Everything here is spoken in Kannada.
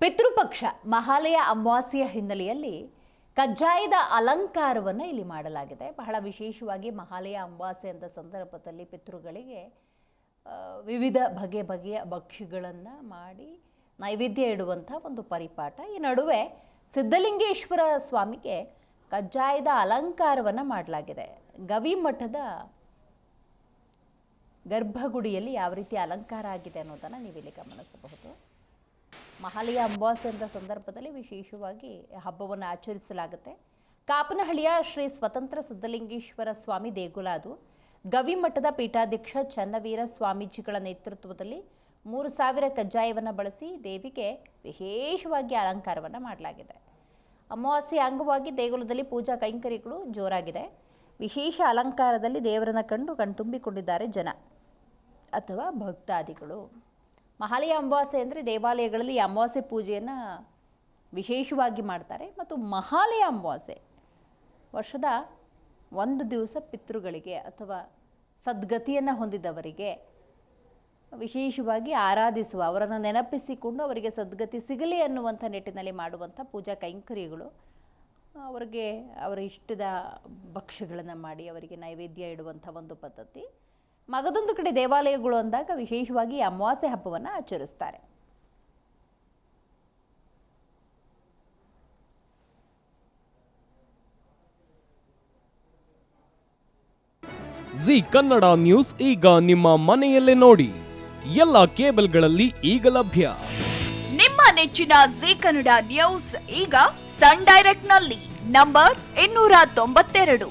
ಪಿತೃಪಕ್ಷ ಮಹಾಲಯ ಅಮಾವಾಸ್ಯೆಯ ಹಿನ್ನೆಲೆಯಲ್ಲಿ ಕಜ್ಜಾಯದ ಅಲಂಕಾರವನ್ನು ಇಲ್ಲಿ ಮಾಡಲಾಗಿದೆ. ಬಹಳ ವಿಶೇಷವಾಗಿ ಮಹಾಲಯ ಅಮಾವಾಸ್ಯೆ ಅಂತ ಸಂದರ್ಭದಲ್ಲಿ ಪಿತೃಗಳಿಗೆ ವಿವಿಧ ಬಗೆ ಬಗೆಯ ಭಕ್ಷ್ಯಗಳನ್ನು ಮಾಡಿ ನೈವೇದ್ಯ ಇಡುವಂಥ ಒಂದು ಪರಿಪಾಠ. ಈ ನಡುವೆ ಸಿದ್ಧಲಿಂಗೇಶ್ವರ ಸ್ವಾಮಿಗೆ ಕಜ್ಜಾಯದ ಅಲಂಕಾರವನ್ನು ಮಾಡಲಾಗಿದೆ. ಗವಿಮಠದ ಗರ್ಭಗುಡಿಯಲ್ಲಿ ಯಾವ ರೀತಿ ಅಲಂಕಾರ ಆಗಿದೆ ಅನ್ನೋದನ್ನು ನೀವಿಲ್ಲಿ ಗಮನಿಸಬಹುದು. ಮಹಾಲಯ ಅಂತ ಸಂದರ್ಭದಲ್ಲಿ ವಿಶೇಷವಾಗಿ ಹಬ್ಬವನ್ನು ಆಚರಿಸಲಾಗುತ್ತೆ. ಕಾಪನಹಳ್ಳಿಯ ಶ್ರೀ ಸ್ವತಂತ್ರ ಸಿದ್ಧಲಿಂಗೇಶ್ವರ ಸ್ವಾಮಿ ದೇಗುಲ ಅದು ಗವಿಮಠದ ಪೀಠಾಧ್ಯಕ್ಷ ಚನ್ನವೀರ ಸ್ವಾಮೀಜಿಗಳ ನೇತೃತ್ವದಲ್ಲಿ ಮೂರು ಸಾವಿರ ಕಜ್ಜಾಯವನ್ನು ಬಳಸಿ ದೇವಿಗೆ ವಿಶೇಷವಾಗಿ ಅಲಂಕಾರವನ್ನು ಮಾಡಲಾಗಿದೆ. ಅಮಾವಾಸ್ಯೆ ಅಂಗವಾಗಿ ದೇಗುಲದಲ್ಲಿ ಪೂಜಾ ಕೈಂಕರ್ಯಗಳು ಜೋರಾಗಿದೆ. ವಿಶೇಷ ಅಲಂಕಾರದಲ್ಲಿ ದೇವರನ್ನು ಕಂಡು ಕಣ್ತುಂಬಿಕೊಂಡಿದ್ದಾರೆ ಜನ ಅಥವಾ ಭಕ್ತಾದಿಗಳು. ಮಹಾಲಯ ಅಮಾವಾಸ್ಯೆ ಅಂದರೆ ದೇವಾಲಯಗಳಲ್ಲಿ ಅಮಾವಾಸ್ಯೆ ಪೂಜೆಯನ್ನು ವಿಶೇಷವಾಗಿ ಮಾಡ್ತಾರೆ. ಮತ್ತು ಮಹಾಲಯ ಅಮಾವಾಸ್ಯೆ ವರ್ಷದ ಒಂದು ದಿವಸ ಪಿತೃಗಳಿಗೆ ಅಥವಾ ಸದ್ಗತಿಯನ್ನು ಹೊಂದಿದವರಿಗೆ ವಿಶೇಷವಾಗಿ ಆರಾಧಿಸುವ, ಅವರನ್ನು ನೆನಪಿಸಿಕೊಂಡು ಅವರಿಗೆ ಸದ್ಗತಿ ಸಿಗಲಿ ಅನ್ನುವಂಥ ನಿಟ್ಟಿನಲ್ಲಿ ಮಾಡುವಂಥ ಪೂಜಾ ಕೈಂಕರ್ಯಗಳು, ಅವರಿಗೆ ಅವರ ಇಷ್ಟದ ಭಕ್ಷ್ಯಗಳನ್ನು ಮಾಡಿ ಅವರಿಗೆ ನೈವೇದ್ಯ ಇಡುವಂಥ ಒಂದು ಪದ್ಧತಿ. ಮಗದೊಂದು ಕಡೆ ದೇವಾಲಯಗಳು ಅಂದಾಗ ವಿಶೇಷವಾಗಿ ಅಮಾವಾಸ್ಯೆ ಹಬ್ಬವನ್ನು ಆಚರಿಸ್ತಾರೆ. ಜಿ ಕನ್ನಡ ನ್ಯೂಸ್ ಈಗ ನಿಮ್ಮ ಮನೆಯಲ್ಲೇ ನೋಡಿ. ಎಲ್ಲ ಕೇಬಲ್ಗಳಲ್ಲಿ ಈಗ ಲಭ್ಯ. ನಿಮ್ಮ ನೆಚ್ಚಿನ ಜಿ ಕನ್ನಡ ನ್ಯೂಸ್ ಈಗ ಸನ್ ಡೈರೆಕ್ಟ್ನಲ್ಲಿ ನಂಬರ್ ಇನ್ನೂರ ತೊಂಬತ್ತೆರಡು.